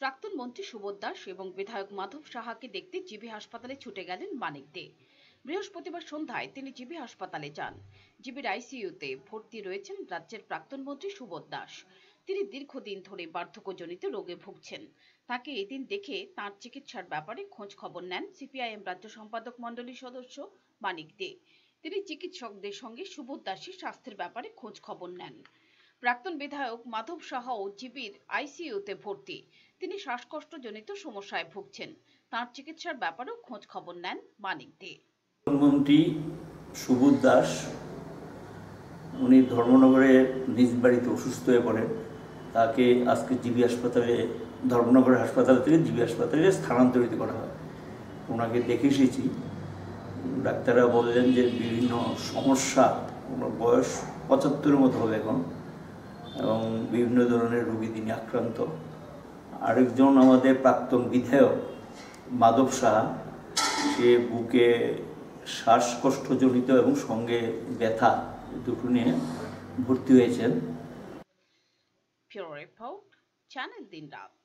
প্রাক্তন মন্ত্রী সুবোধ দাস এবং বিধায়ক মাধব সাহাকে দেখতে জিবি হাসপাতালে ছুটে গেলেন মানিক দে বৃহস্পতিবার সন্ধ্যায় তিনি জিবি হাসপাতালে যান। জিবির আইসিইউতে ভর্তি রয়েছেন রাজ্যের প্রাক্তন মন্ত্রী সুবোধ দাস। তিনি দীর্ঘদিন ধরে বার্ধক্যজনিত রোগে ভুগছেন। তাকে এদিন দেখে তার চিকিৎসার ব্যাপারে খোঁজ খবর নেন সিপিআইএম রাজ্য সম্পাদক মণ্ডলীর সদস্য মানিক দে তিনি চিকিৎসকদের সঙ্গে সুবোধ দাসের স্বাস্থ্যের ব্যাপারে খোঁজ খবর নেন। প্রাক্তন বিধায়ক মাধব সাহাও জিবির আইসিইউতে ভর্তি। তিনি শ্বাসকষ্টজনিত সমস্যায় ভুগছেন। তার চিকিৎসার ব্যাপারেও খোঁজ খবর নেন মানিক দে প্রধানমন্ত্রী সুবোধ দাস, উনি ধর্মনগরে নিজ বাড়িতে অসুস্থ হয়ে পড়েন। তাকে আজকে জিবি হাসপাতালে, ধর্মনগর হাসপাতাল থেকে জিবি হাসপাতালে স্থানান্তরিত করা হয়। ওনাকে দেখে এসেছি। ডাক্তাররা বললেন যে বিভিন্ন সমস্যা, ওনার বয়স পঁচাত্তরের মতো হবে এখন। এবং বিভিন্ন ধরনের রোগী তিনি আক্রান্ত। আরেকজন আমাদের প্রাক্তন বিধায়ক, মাধব শাহ সে বুকে শ্বাসকষ্টজনিত এবং সঙ্গে ব্যথা দুটো নিয়ে ভর্তি হয়েছেন। রিপোর্ট, চ্যানেল দিন রাত।